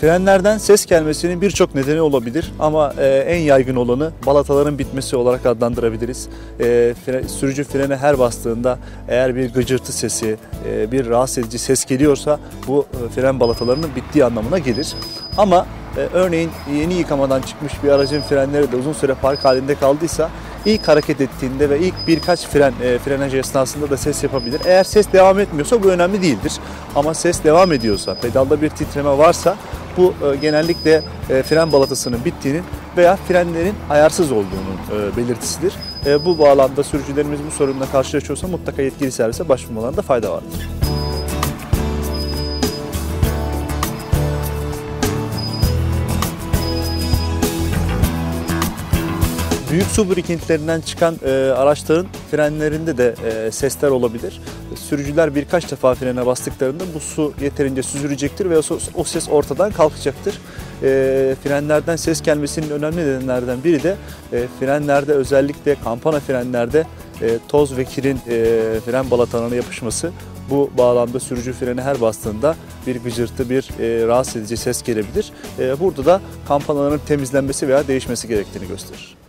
Frenlerden ses gelmesinin birçok nedeni olabilir ama e, en yaygın olanı balataların bitmesi olarak adlandırabiliriz. E, sürücü frene her bastığında eğer bir gıcırtı sesi, e, bir rahatsız edici ses geliyorsa bu fren balatalarının bittiği anlamına gelir. Ama örneğin yeni yıkamadan çıkmış bir aracın frenleri de uzun süre park halinde kaldıysa ilk hareket ettiğinde ve ilk birkaç fren e, frenaj esnasında da ses yapabilir. Eğer ses devam etmiyorsa bu önemli değildir. Ama ses devam ediyorsa, pedalda bir titreme varsa bu e, genellikle e, fren balatasının bittiğinin veya frenlerin ayarsız olduğunun e, belirtisidir. Bu bağlamda sürücülerimiz bu sorunla karşılaşıyorsa mutlaka yetkili servise başvurmalarında fayda vardır. Büyük su birikintilerinden çıkan e, araçların frenlerinde de e, sesler olabilir. Sürücüler birkaç defa frene bastıklarında bu su yeterince süzülecektir ve o, o ses ortadan kalkacaktır. E, frenlerden ses gelmesinin önemli nedenlerden biri de e, frenlerde özellikle kampana frenlerde e, toz ve kirin e, fren balatalarına yapışması bu bağlamda sürücü freni her bastığında bir gıcırtı, bir e, rahatsız edici ses gelebilir. E, burada da kampanaların temizlenmesi veya değişmesi gerektiğini gösterir.